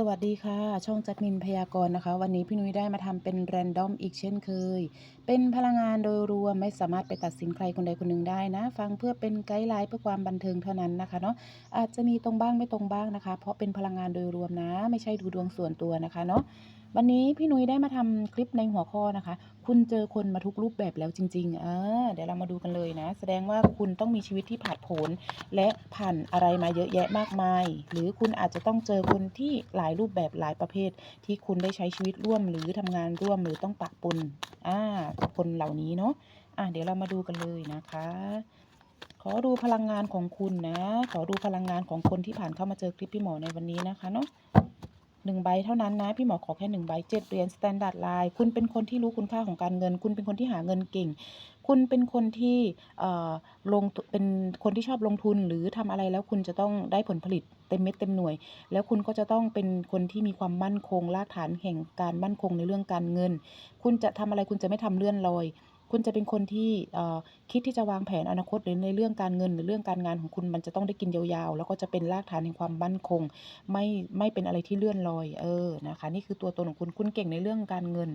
สวัสดีค่ะ ช่องจัดมินพยากรณ์นะคะ วันนี้พี่นุ้ยได้มาทำเป็นแรนดอมอีกเช่นเคย เป็นพลังงานโดยรวมไม่สามารถไปตัดสินใครคนใดคนหนึ่งได้นะ ฟังเพื่อเป็นไกด์ไลน์เพื่อความบันเทิงเท่านั้นนะคะเนาะอาจจะมีตรงบ้างไม่ตรงบ้างนะคะ เพราะเป็นพลังงานโดยรวมนะ ไม่ใช่ดูดวงส่วนตัวนะคะเนาะ วันนี้พี่นุ้ยได้มาทำคลิปในหัวข้อนะคะ คุณเจอคนมาทุกรูปแบบแล้วจริง ๆ เออ เดี๋ยวเรามาดูกันเลยนะ แสดงว่าคุณต้องมีชีวิตที่ผาดโผนและผ่านอะไรมาเยอะแยะมากมาย หรือคุณอาจจะต้องเจอคนที่หลายรูปแบบหลายประเภท ที่คุณได้ใช้ชีวิตร่วมหรือทำงานร่วมหรือต้องปะปนอ่ากับคนเหล่านี้เนาะอะเดี๋ยวเรามาดูกันเลยนะคะขอดูพลังงานของคุณนะ ขอดูพลังงานของคนที่ผ่านเข้ามาเจอคลิปพี่หมอในวันนี้นะคะเนาะ หนึ่งใบเท่านั้นนะ พี่หมอขอแค่หนึ่งใบเจ็ดเหรียญสแตนดาร์ดไลน์คุณเป็นคนที่รู้คุณค่าของการเงิน คุณเป็นคนที่หาเงินเก่ง คุณเป็นคนที่ลงเป็นคนที่ชอบลงทุนหรือทำอะไรแล้วคุณจะต้องได้ผลผลิตเต็มเม็ดเต็มหน่วย แล้วคุณก็จะต้องเป็นคนที่มีความมั่นคงรากฐานแห่งการมั่นคงในเรื่องการเงิน คุณจะทำอะไรคุณจะไม่ทำเลื่อนลอย คุณจะเป็นคนที่คิดที่จะวางแผนอนาคตหรือในเรื่องการเงิน หรือเรื่องการงานของคุณมันจะต้องได้กินยาวๆ แล้วก็จะเป็นรากฐานแห่งความมั่นคง ไม่ไม่เป็นอะไรที่เลื่อนลอยเออนะคะนี่คือตัวตนของคุณคุณเก่งในเรื่องการเงิน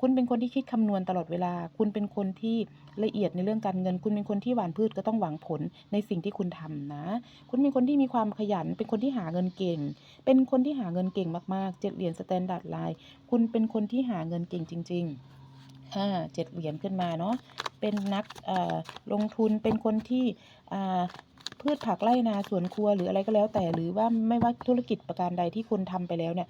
คุณเป็นคนที่คิดคำนวณตลอดเวลา คุณเป็นคนที่ละเอียดในเรื่องการเงิน คุณเป็นคนที่หว่านพืชก็ต้องหวังผลในสิ่งที่คุณทำนะ คุณเป็นคนที่มีความขยัน เป็นคนที่หาเงินเก่ง เป็นคนที่หาเงินเก่งมากๆเจ็ดเหรียญสแตนดาร์ดไลน์คุณเป็นคนที่หาเงินเก่งจริง ๆ เจ็ดเหรียญขึ้นมาเนาะเป็นนักอ่อลงทุนเป็นคนที่อ่าพืชผักไร่นาสวนครัวหรืออะไรก็แล้วแต่หรือว่าไม่ว่าธุรกิจประการใดที่คุณทำไปแล้วเนี่ย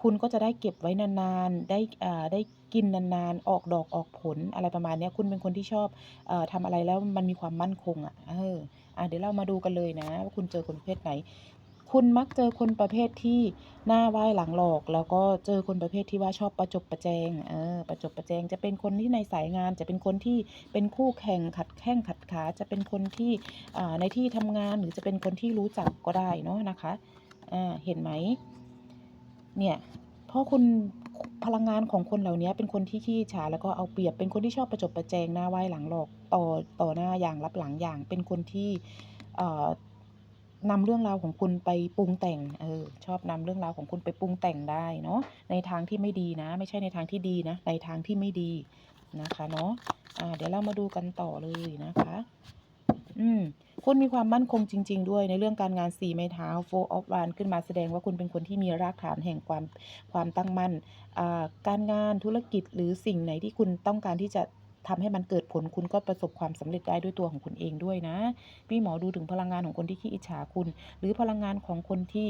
คุณก็จะได้เก็บไว้นานๆ ได้อ่าได้กินนานๆ ออกดอกออกผลอะไรประมาณนี้คุณเป็นคนที่ชอบอ่อทำอะไรแล้วมันมีความมั่นคงอะเอออะเดี๋ยวเรามาดูกันเลยนะว่าคุณเจอคนประเภทไหน คุณมักเจอคนประเภทที่หน้าไหว้หลังหลอก แล้วก็เจอคนประเภทที่ว่าชอบประจบประแจงเออประจบประแจง จะเป็นคนที่ในสายงาน จะเป็นคนที่เป็นคู่แข่งขัดแข้งขัดขา จะเป็นคนที่ในที่ทำงานหรือจะเป็นคนที่รู้จักก็ได้เนาะนะคะเห็นไหมเนี่ยเพราะคุณพลังงานของคนเหล่านี้เป็นคนที่ขี้ฉาแล้วก็เอาเปรียบเป็นคนที่ชอบประจบประแจงหน้าไหว้หลังหลอกต่อต่อหน้าอย่างรับหลังอย่างเป็นคนที่เออ นำเรื่องราวของคุณไปปรุงแต่ง เออ ชอบนำเรื่องราวของคุณไปปรุงแต่งได้เนาะ ในทางที่ไม่ดีนะ ไม่ใช่ในทางที่ดีนะ ในทางที่ไม่ดีนะคะเนาะ อ่า เดี๋ยวเรามาดูกันต่อเลยนะคะ อืม คุณมีความมั่นคงจริง ๆ ด้วยในเรื่องการงานสี่ไม้เท้า four of wands ขึ้นมาแสดงว่าคุณเป็นคนที่มีรากฐานแห่งความความตั้งมั่น อ่า การงานธุรกิจหรือสิ่งไหนที่คุณต้องการที่จะ ทำให้มันเกิดผลคุณก็ประสบความสำเร็จได้ด้วยตัวของคุณเองด้วยนะ พี่หมอดูถึงพลังงานของคนที่ขี้อิจฉาคุณ หรือพลังงานของคนที่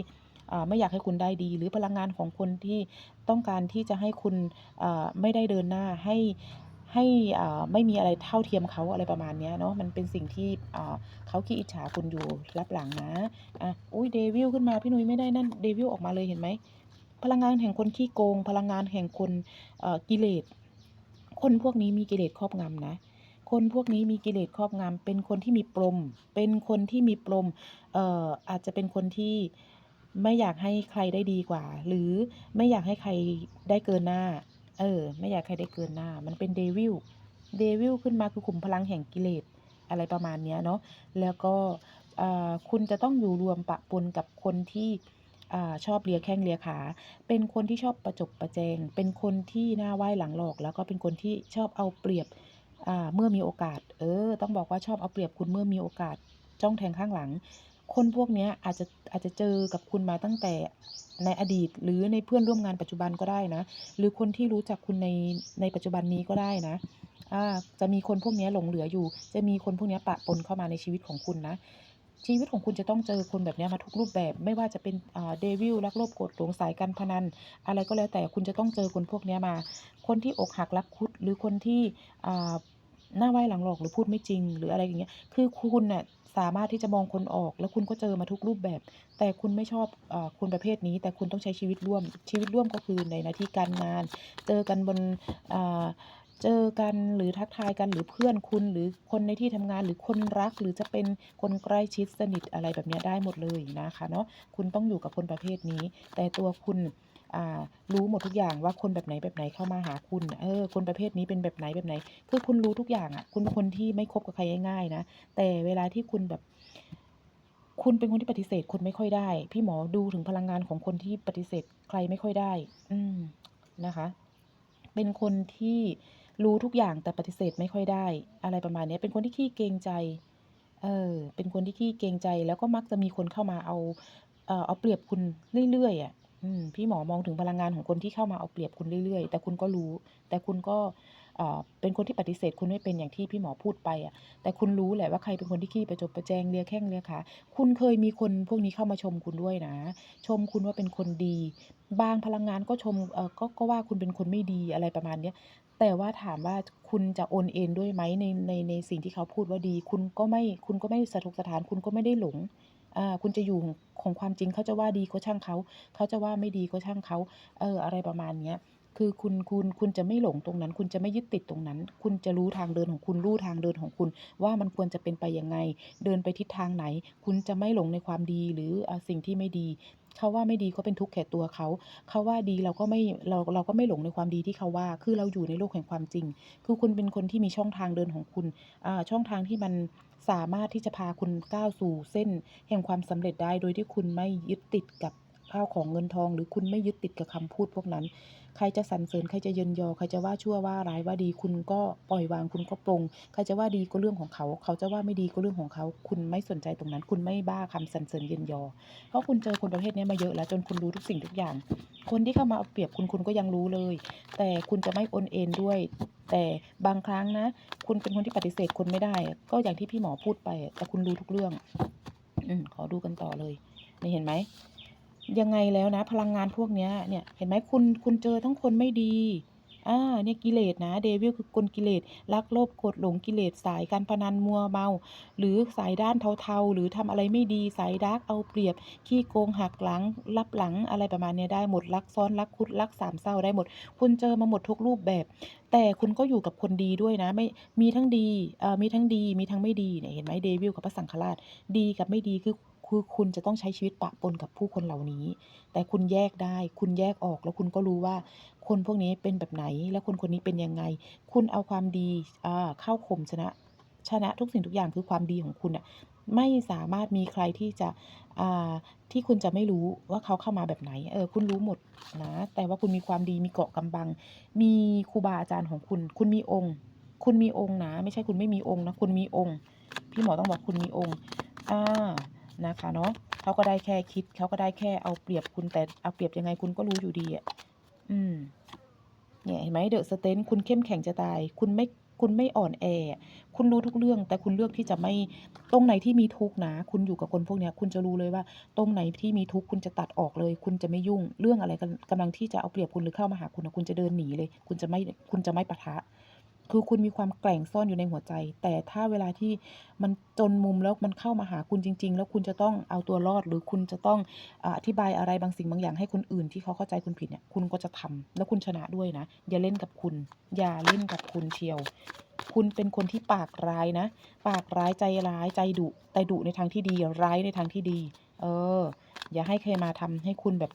ไม่อยากให้คุณได้ดี หรือพลังงานของคนที่ต้องการที่จะให้คุณไม่ได้เดินหน้าให้ให้ไม่มีอะไรเท่าเทียมเขาอะไรประมาณนี้เนาะมันเป็นสิ่งที่เขาขี้อิจฉาคุณอยู่รับหลังนะอะอุ้ยเดวิลขึ้นมาพี่นุ้ยไม่ได้นั่นเดวิลออกมาเลยเห็นไหมพลังงานแห่งคนขี้โกง พลังงานแห่งคนกิเลส คนพวกนี้มีกิเลสครอบงำนะ คนพวกนี้มีกิเลสครอบงำเป็นคนที่มีปมเป็นคนที่มีปมเอ่ออาจจะเป็นคนที่ไม่อยากให้ใครได้ดีกว่า หรือไม่อยากให้ใครได้เกินหน้า เออ ไม่อยากใครได้เกินหน้า มันเป็นเดวิลเดวิลขึ้นมาคือขุมพลังแห่งกิเลสอะไรประมาณนี้เนาะแล้วก็อ่าคุณจะต้องอยู่รวมปะปนกับคนที่ อชอบเลียแข้งเลียขา เป็นคนที่ชอบประจบประแจง เป็นคนที่หน้าไหว้หลังหลอก แล้วก็เป็นคนที่ชอบเอาเปรียบเมื่อมีโอกาส เออ ต้องบอกว่าชอบเอาเปรียบคุณเมื่อมีโอกาส จ้องแทงข้างหลัง คนพวกนี้อาจจะอาจจะเจอกับคุณมาตั้งแต่ในอดีตหรือในเพื่อนร่วมงานปัจจุบันก็ได้นะ หรือคนที่รู้จักคุณในในปัจจุบันนี้ก็ได้นะจะมีคนพวกนี้หลงเหลืออยู่ จะมีคนพวกนี้ปะปนเข้ามาในชีวิตของคุณนะ ชีวิตของคุณจะต้องเจอคนแบบนี้มาทุกรูปแบบ ไม่ว่าจะเป็นเดวิลรักโลภโกรธหลงสายการพนัน อะไรก็แล้วแต่คุณจะต้องเจอคนพวกนี้มา คนที่อกหักรักคุด หรือคนที่หน้าไหวหลังหลอกหรือพูดไม่จริง หรืออะไรอย่างเงี้ยคือคุณน่ะสามารถที่จะมองคนออก แล้วคุณก็เจอมาทุกรูปแบบ แต่คุณไม่ชอบอคนประเภทนี้ แต่คุณต้องใช้ชีวิตร่วม ชีวิตร่วมก็คือในหน้าที่การงาน เจอกันบนอ่า เจอกันหรือทักทายกันหรือเพื่อนคุณหรือคนในที่ทำงานหรือคนรัก หรือจะเป็นคนใกล้ชิดสนิทอะไรแบบนี้ได้หมดเลยนะคะเนาะคุณต้องอยู่กับคนประเภทนี้ แต่ตัวคุณรู้หมดทุกอย่างว่าคนแบบไหนแบบไหนเข้ามาหาคุณ เออ คนประเภทนี้เป็นแบบไหนแบบไหน คือคุณรู้ทุกอย่างอะ คุณเป็นคนที่ไม่คบกับใครง่ายๆนะ แต่เวลาที่คุณแบบ คุณเป็นคนที่ปฏิเสธคนไม่ค่อยได้ พี่หมอดูถึงพลังงานของคนที่ปฏิเสธใครไม่ค่อยได้ อืมนะคะ เป็นคนที่ รู้ทุกอย่างแต่ปฏิเสธไม่ค่อยได้ อะไรประมาณนี้เป็นคนที่ขี้เกรงใจ เออ เป็นคนที่ขี้เกรงใจ แล้วก็มักจะมีคนเข้ามาเอา เอ่อเอาเปรียบคุณเรื่อยๆอะพี่หมอมองถึงพลังงานของคนที่เข้ามาเอาเปรียบคุณเรื่อยๆ แต่คุณก็รู้ แต่คุณก็ เป็นคนที่ปฏิเสธคุณไม่เป็นอย่างที่พี่หมอพูดไปอะแต่คุณรู้แหละว่าใครเป็นคนที่ขี้ประจบประแจงเลียแข้งเลียขาคุณเคยมีคนพวกนี้เข้ามาชมคุณด้วยนะ ชมคุณว่าเป็นคนดี บางพลังงานก็ชมเอ่อก็ก็ว่าคุณเป็นคนไม่ดีอะไรประมาณเนี้ยแต่ว่าถามว่าคุณจะโอนเอ็นด้วยไหมในในในสิ่งที่เขาพูดว่าดี คุณก็ไม่คุณก็ไม่สะทกสถาน คุณก็ไม่ได้หลงอ่าคุณจะอยู่ของความจริงเขาจะว่าดีก็ช่างเขา เขาจะว่าไม่ดีก็ช่างเขา เออ อะไรประมาณเนี้ย คือคุณคุณคุณจะไม่หลงตรงนั้น คุณจะไม่ยึดติดตรงนั้น คุณจะรู้ทางเดินของคุณรู้ทางเดินของคุณ ว่ามันควรจะเป็นไปยังไง เดินไปทิศทางไหน คุณจะไม่หลงในความดีหรือสิ่งที่ไม่ดีเขาว่าไม่ดีก็เป็นทุกข์แก่ตัวเขา เขาว่าดีเราก็ไม่เราเราก็ไม่หลงในความดีที่เขาว่า คือเราอยู่ในโลกแห่งความจริง คือคุณเป็นคนที่มีช่องทางเดินของคุณอ่าช่องทางที่มันสามารถที่จะพาคุณก้าวสู่เส้น แห่งความสำเร็จได้ โดยที่คุณไม่ยึดติดกับข้าวของเงินทอง หรือคุณไม่ยึดติดกับคำพูดพวกนั้น ใครจะสรรเสริญใครจะเยินยอ ใครจะว่าชั่วว่าร้ายว่าดีคุณก็ปล่อยวางคุณก็ปลงใครจะว่าดีก็เรื่องของเขา เขาจะว่าไม่ดีก็เรื่องของเขา คุณไม่สนใจตรงนั้น คุณไม่บ้าคำสรรเสริญเยินยอ เพราะคุณเจอคนประเภทนี้มาเยอะแล้วจนคุณรู้ทุกสิ่งทุกอย่าง คนที่เข้ามาเอาเปรียบคุณคุณก็ยังรู้เลย แต่คุณจะไม่โอนเอ็นด้วย แต่บางครั้งนะ คุณเป็นคนที่ปฏิเสธคนไม่ได้ ก็อย่างที่พี่หมอพูดไปแต่คุณรู้ทุกเรื่อง อืมขอดูกันต่อเลยนี่เห็นไหม ยังไงแล้วนะ พลังงานพวกเนี้ยเนี่ยเห็นไหมคุณคุณเจอทั้งคนไม่ดีอ่าเนี่ยกิเลสนะ Devil คือกลกิเลสรักโลภโกรธหลงกิเลสสายการพนันมัวเมา หรือสายด้านเทาๆ หรือทำอะไรไม่ดีสายดาร์กเอาเปรียบ ขี้โกงหักหลังลับหลังอะไรประมาณเนี้ยได้หมดรักซ้อนรักคุดรักสามเศร้าได้หมด คุณเจอมาหมดทุกรูปแบบ แต่คุณก็อยู่กับคนดีด้วยนะไม่มีทั้งดีเอ่อมีทั้งดีมีทั้งไม่ดีเนี่ยเห็นไหม Devil กับพระสังฆราชดีกับไม่ดีคือ คือคุณจะต้องใช้ชีวิตปะปนกับผู้คนเหล่านี้ แต่คุณแยกได้ คุณแยกออกแล้วคุณก็รู้ว่า คนพวกนี้เป็นแบบไหน และคนคนนี้เป็นยังไง คุณเอาความดีเข้าข่มชนะชนะทุกสิ่งทุกอย่างคือความดีของคุณน่ะไม่สามารถมีใครที่จะที่คุณจะไม่รู้ว่าเขาเข้ามาแบบไหน เออ คุณรู้หมดนะ แต่ว่าคุณมีความดีมีเกาะกำบัง มีครูบาอาจารย์ของคุณ คุณมีองค์ คุณมีองค์นะ ไม่ใช่คุณไม่มีองค์นะ คุณมีองค์ พี่หมอต้องบอกคุณมีองค์ อ่า นะคะเนาะเขาก็ได้แค่คิดเขาก็ได้แค่เอาเปรียบคุณแต่เอาเปรียบยังไงคุณก็รู้อยู่ดีอะอืมเนี่ยเห็นไหม The Strength คุณเข้มแข็งจะตาย คุณไม่คุณไม่อ่อนแอ คุณรู้ทุกเรื่อง แต่คุณเลือกที่จะไม่ตรงไหนที่มีทุกข์นะ คุณอยู่กับคนพวกเนี้ยคุณจะรู้เลยว่าตรงไหนที่มีทุกข์คุณจะตัดออกเลย คุณจะไม่ยุ่งเรื่องอะไรกำกำลังที่จะเอาเปรียบคุณหรือเข้ามาหาคุณนะคุณจะเดินหนีเลย คุณจะไม่คุณจะไม่ปะทะ คือคุณมีความแกร่งซ่อนอยู่ในหัวใจ แต่ถ้าเวลาที่มันจนมุมแล้วมันเข้ามาหาคุณจริง ๆ แล้วคุณจะต้องเอาตัวรอด หรือคุณจะต้องอธิบายอะไรบางสิ่งบางอย่างให้คนอื่น ที่เขาเข้าใจคุณผิดเนี่ยคุณก็จะทำแล้วคุณชนะด้วยนะ อย่าเล่นกับคุณ อย่าเล่นกับคุณเชียว คุณเป็นคนที่ปากร้ายนะ ปากร้ายใจร้ายใจดุแต่ดุในทางที่ดีร้ายในทางที่ดี เออ อย่าให้ใครมาทำให้คุณแบบ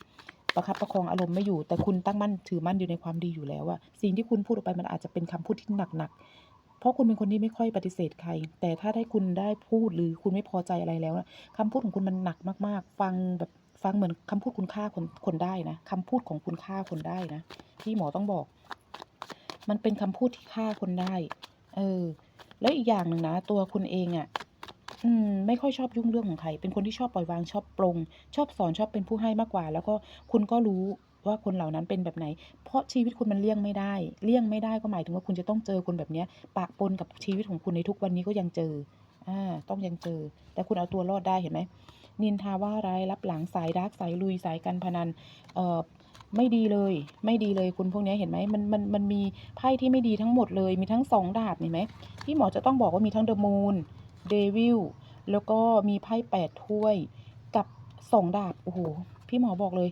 ประคับประคองอารมณ์ไม่อยู่ แต่คุณตั้งมั่นถือมั่นอยู่ในความดีอยู่แล้วอะสิ่งที่คุณพูดออกไปมันอาจจะเป็นคำพูดที่หนักๆ เพราะคุณเป็นคนที่ไม่ค่อยปฏิเสธใคร แต่ถ้าได้คุณได้พูดหรือคุณไม่พอใจอะไรแล้วอะคำพูดของคุณมันหนักมากๆ ฟังแบบฟังเหมือนคำพูดคุณฆ่าคนคนได้นะคำพูดของคุณฆ่าคนได้นะพี่หมอต้องบอก มันเป็นคำพูดที่ฆ่าคนได้ เออ แล้วอีกอย่างหนึ่งนะ ตัวคุณเองอะ อืมไม่ค่อยชอบยุ่งเรื่องของใคร เป็นคนที่ชอบปล่อยวาง ชอบปลง ชอบสอน ชอบเป็นผู้ให้มากกว่า แล้วก็คุณก็รู้ว่าคนเหล่านั้นเป็นแบบไหน เพราะชีวิตคุณมันเลี่ยงไม่ได้ เลี่ยงไม่ได้ก็หมายถึงว่าคุณจะต้องเจอคนแบบเนี้ยปะปนกับชีวิตของคุณในทุกวันนี้ก็ยังเจออาต้องยังเจอ แต่คุณเอาตัวรอดได้เห็นไหม นินทาว่าร้ายลับหลังสายดาร์กสายลุยสายการพนัน เอ่อ ไม่ดีเลย ไม่ดีเลยคุณพวกนี้เห็นไหมมันมันมันมีไพ่ที่ไม่ดีทั้งหมดเลย มีทั้ง2ดาบเห็นไหมพี่หมอจะต้องบอกว่ามีทั้งเดอมูล The Moon Devil แล้วก็มีไพ่8ถ้วยกับ2ดาบ โอ้โฮพี่หมอบอกเลย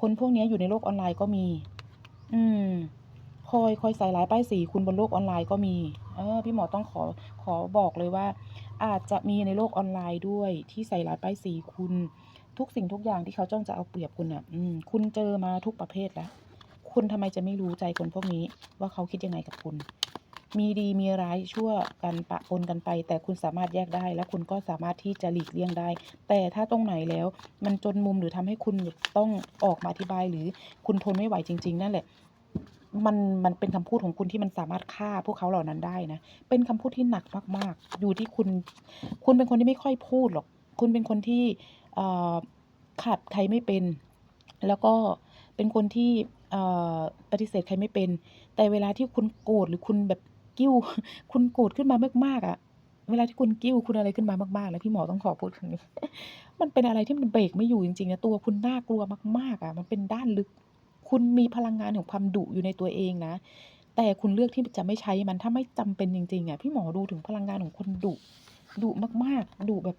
คนพวกนี้อยู่ในโลกออนไลน์ก็มี อืม คอยคอยใส่ร้ายป้ายสีคุณบนโลกออนไลน์ก็มี เออ พี่หมอต้องขอขอบอกเลยว่า อาจจะมีในโลกออนไลน์ด้วย ที่ใส่ร้ายป้ายสีคุณ ทุกสิ่งทุกอย่างที่เขาจ้องจะเอาเปรียบคุณน่ะ อืม คุณเจอมาทุกประเภทแล้ว คุณทำไมจะไม่รู้ใจคนพวกนี้ว่าเขาคิดยังไงกับคุณ มีดีมีร้ายชั่วกันปะปนกันไป แต่คุณสามารถแยกได้ และคุณก็สามารถที่จะหลีกเลี่ยงได้ แต่ถ้าตรงไหนแล้ว มันจนมุมหรือทำให้คุณต้องออกมาอธิบายหรือคุณทนไม่ไหวจริง ๆ นั่นแหละมันมันเป็นคำพูดของคุณที่มันสามารถฆ่าพวกเขาเหล่านั้นได้นะ เป็นคำพูดที่หนักมาก ๆ อยู่ที่คุณ คุณเป็นคนที่ไม่ค่อยพูดหรอก คุณเป็นคนที่ขัดใครไม่เป็น แล้วก็เป็นคนที่ปฏิเสธใครไม่เป็น แต่เวลาที่คุณโกรธหรือคุณแบบ กิ้ว คุณโกรธขึ้นมามากๆอะเวลาที่คุณกิ้วคุณอะไรขึ้นมามากๆแล้วพี่หมอต้องขอพูดคำนี้ มันเป็นอะไรที่มันเบรกไม่อยู่จริงๆนะตัวคุณน่ากลัวมากๆอะมันเป็นด้านลึก คุณมีพลังงานของความดุอยู่ในตัวเองนะ แต่คุณเลือกที่จะไม่ใช้มันถ้าไม่จำเป็นจริงๆอะพี่หมอดูถึงพลังงานของคนดุดุมากๆดุแบบ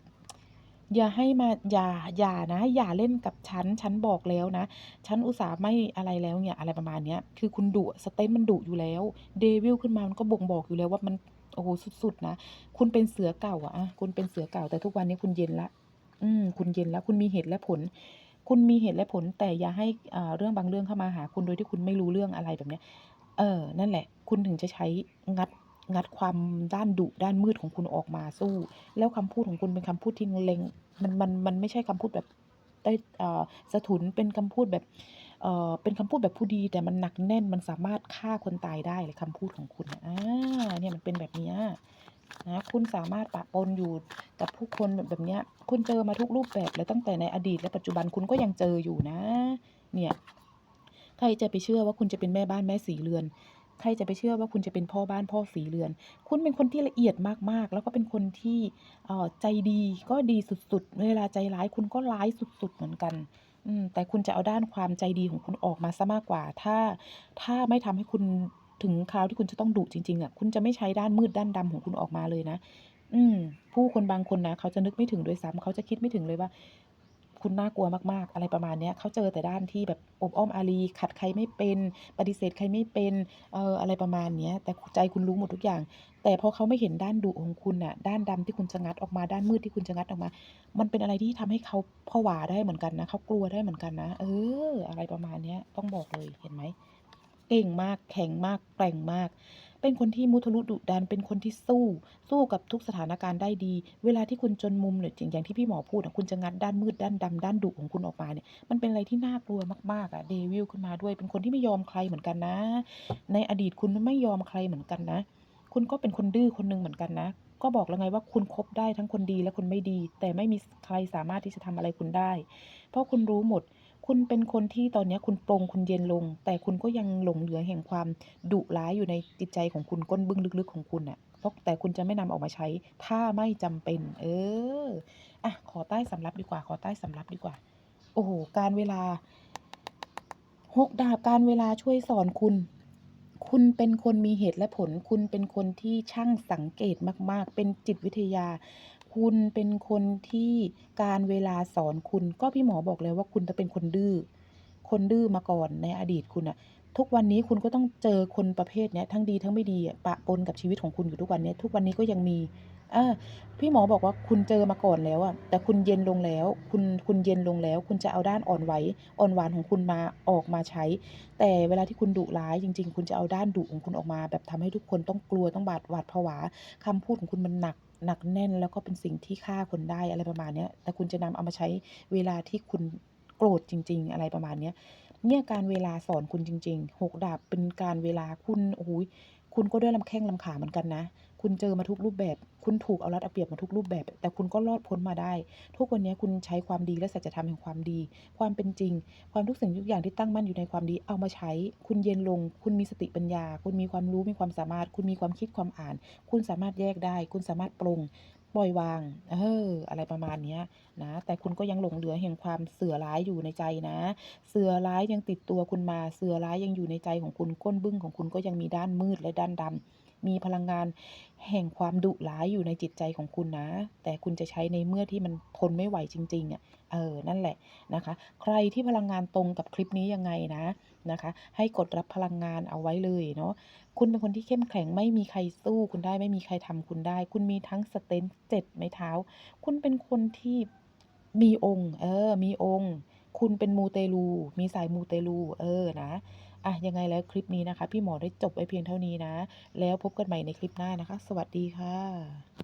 อย่าให้มาอย่าอย่านะ อย่าเล่นกับฉันฉันบอกแล้วนะฉันอุตส่าห์ไม่อะไรแล้วเนี่ยอะไรประมาณเนี้ยคือคุณดุสเตนมันดุอยู่แล้ว Devil ขึ้นมามันก็บ่งบอกอยู่แล้วว่ามันโอ้โฮสุดๆนะคุณเป็นเสือเก่าอะอะคุณเป็นเสือเก่าแต่ทุกวันนี้คุณเย็นล้วอืม คุณเย็นล้วคุณมีเหตุและผล คุณมีเหตุและผล แต่อย่าให้อ่าเรื่องบางเรื่องเข้ามาหา คุณโดยที่คุณไม่รู้เรื่องอะไรแบบเนี้ย เออ นั่นแหละ คุณถึงจะใช้งัด งัดความด้านดุด้านมืดของคุณออกมาสู้ แล้วคำพูดของคุณเป็นคำพูดที่เล็งมันมันมันไม่ใช่คำพูดแบบได้อ่าสะทุนเป็นคำพูดแบบเออเป็นคำพูดแบบผู้ดี แต่มันหนักแน่นมันสามารถฆ่าคนตายได้เลยคำพูดของคุณน่าเนี่ยมันเป็นแบบนี้นะคุณสามารถปะปนอยู่กับผู้คนแบบแบบเนี้ย คุณเจอมาทุกรูปแบบเลยตั้งแต่ในอดีตและปัจจุบันคุณก็ยังเจออยู่นะ เนี่ยใครจะไปเชื่อว่าคุณจะเป็นแม่บ้านแม่ศรีเรือน ใครจะไปเชื่อว่าคุณจะเป็นพ่อบ้านพ่อศรีเรือน คุณเป็นคนที่ละเอียดมากๆ แล้วก็เป็นคนที่อ่อใจดีก็ดีสุดๆ เวลาใจร้ายคุณก็ร้ายสุดๆเหมือนกันอืมแต่คุณจะเอาด้านความใจดีของคุณออกมาเสียมากกว่า ถ้าถ้าไม่ทำให้คุณถึงคราวที่คุณจะต้องดุจริงๆอะคุณจะไม่ใช้ด้านมืดด้านดำของคุณออกมาเลยนะ อืม ผู้คนบางคนนะเขาจะนึกไม่ถึงด้วยซ้ำเขาจะคิดไม่ถึงเลยว่า คุณน่ากลัวมากๆ อะไรประมาณเนี้ยเขาเจอแต่ด้านที่แบบอบอ้อมอารีขัดใครไม่เป็นปฏิเสธใครไม่เป็นเอ่ออะไรประมาณเนี้ยแต่ใจคุณรู้หมดทุกอย่าง แต่พอเขาไม่เห็นด้านดุของคุณน่ะด้านดำที่คุณจะงัดออกมาด้านมืดที่คุณจะงัดออกมา มันเป็นอะไรที่ทำให้เขาผวาได้เหมือนกันนะเขากลัวได้เหมือนกันนะ เออ อะไรประมาณเนี้ยต้องบอกเลยเห็นไหมเก่งมากแข็งมากแกร่งมาก เป็นคนที่มุทะลุดุดัน เป็นคนที่สู้ สู้กับทุกสถานการณ์ได้ดี เวลาที่คุณจนมุมเนี่ยอย่างอย่างที่พี่หมอพูดอะคุณจะงัดด้านมืดด้านดำด้านดุของคุณออกมาเนี่ย มันเป็นอะไรที่น่ากลัวมากๆอะ Devil ขึ้นมาด้วย เป็นคนที่ไม่ยอมใครเหมือนกันนะ ในอดีตคุณไม่ยอมใครเหมือนกันนะ คุณก็เป็นคนดื้อคนหนึ่งเหมือนกันนะก็บอกแล้วไงว่าคุณคบได้ทั้งคนดีและคนไม่ดี แต่ไม่มีใครสามารถที่จะทำอะไรคุณได้ เพราะคุณรู้หมด คุณเป็นคนที่ตอนนี้คุณปลงคุณเย็นลง แต่คุณก็ยังหลงเหลือแห่งความดุร้ายอยู่ในจิตใจของคุณก้นบึ้งลึกๆของคุณน่ะเพราะแต่คุณจะไม่นำออกมาใช้ ถ้าไม่จำเป็น เอออะขอใต้สำรับดีกว่า ขอใต้สำรับดีกว่า โอ้โฮกาลเวลา6ดาบกาลเวลาช่วยสอนคุณ คุณเป็นคนมีเหตุและผล คุณเป็นคนที่ช่างสังเกตมาก ๆ เป็นจิตวิทยา คุณเป็นคนที่กาลเวลาสอนคุณก็พี่หมอบอกแล้วว่าคุณน่ะเป็นคนดื้อคนดื้อมาก่อนในอดีตคุณน่ะทุกวันนี้คุณก็ต้องเจอคนประเภทเนี้ยทั้งดีทั้งไม่ดีอะปะปนกับชีวิตของคุณอยู่ทุกวันเนี้ยทุกวันนี้ก็ยังมีอพี่หมอบอกว่าคุณเจอมาก่อนแล้วอะแต่คุณเย็นลงแล้ว คุณคุณเย็นลงแล้ว คุณจะเอาด้านอ่อนไหวอ่อนหวานของคุณมาออกมาใช้ แต่เวลาที่คุณดุร้ายจริง ๆ คุณจะเอาด้านดุของคุณออกมา แบบทำให้ทุกคนต้องกลัวต้องบาดหวาดผวาคำพูดของคุณมันหนัก หนักแน่นแล้วก็เป็นสิ่งที่ฆ่าคนได้อะไรประมาณนี้แต่คุณจะนำเอามาใช้เวลาที่คุณโกรธจริง ๆ อะไรประมาณนี้เนี่ยการเวลาสอนคุณจริงๆหกดาบเป็นการเวลาคุณโอ้ยคุณก็ด้วยลำแข้งลำขาเหมือนกันนะ คุณเจอมาทุกรูปแบบ คุณถูกเอารัดเอาเปรียบมาทุกรูปแบบ แต่คุณก็รอดพ้นมาได้ ทุกวันนี้คุณใช้ความดีและสัจธรรมแห่งความดี ความเป็นจริง ความทุกสิ่งทุกอย่างที่ตั้งมั่นอยู่ในความดีเอามาใช้ คุณเย็นลง คุณมีสติปัญญา คุณมีความรู้มีความสามารถ คุณมีความคิดความอ่าน คุณสามารถแยกได้ คุณสามารถปลงปล่อยวาง เออ อะไรประมาณเนี้ยนะ แต่คุณก็ยังหลงเหลือแห่งความเสือร้ายอยู่ในใจนะ เสือร้ายยังติดตัวคุณมา เสือร้ายยังอยู่ในใจของคุณ ก้นบึ้งของคุณก็ยังมีด้านมืดและด้านดำ มีพลังงานแห่งความดุร้ายอยู่ในจิตใจของคุณนะ แต่คุณจะใช้ในเมื่อที่มันทนไม่ไหวจริงๆอะเออนั่นแหละนะคะ ใครที่พลังงานตรงกับคลิปนี้ยังไงนะนะคะ ให้กดรับพลังงานเอาไว้เลยเนาะคุณเป็นคนที่เข้มแข็งไม่มีใครสู้คุณได้ไม่มีใครทำคุณได้ คุณมีทั้งสเตนส์7ไม้เท้า คุณเป็นคนที่มีองค์ เออ มีองค์ คุณเป็นมูเตลู มีสายมูเตลู เออ นะ อะยังไงแล้วคลิปนี้นะคะ พี่หมอได้จบไว้เพียงเท่านี้นะ แล้วพบกันใหม่ในคลิปหน้านะคะ สวัสดีค่ะ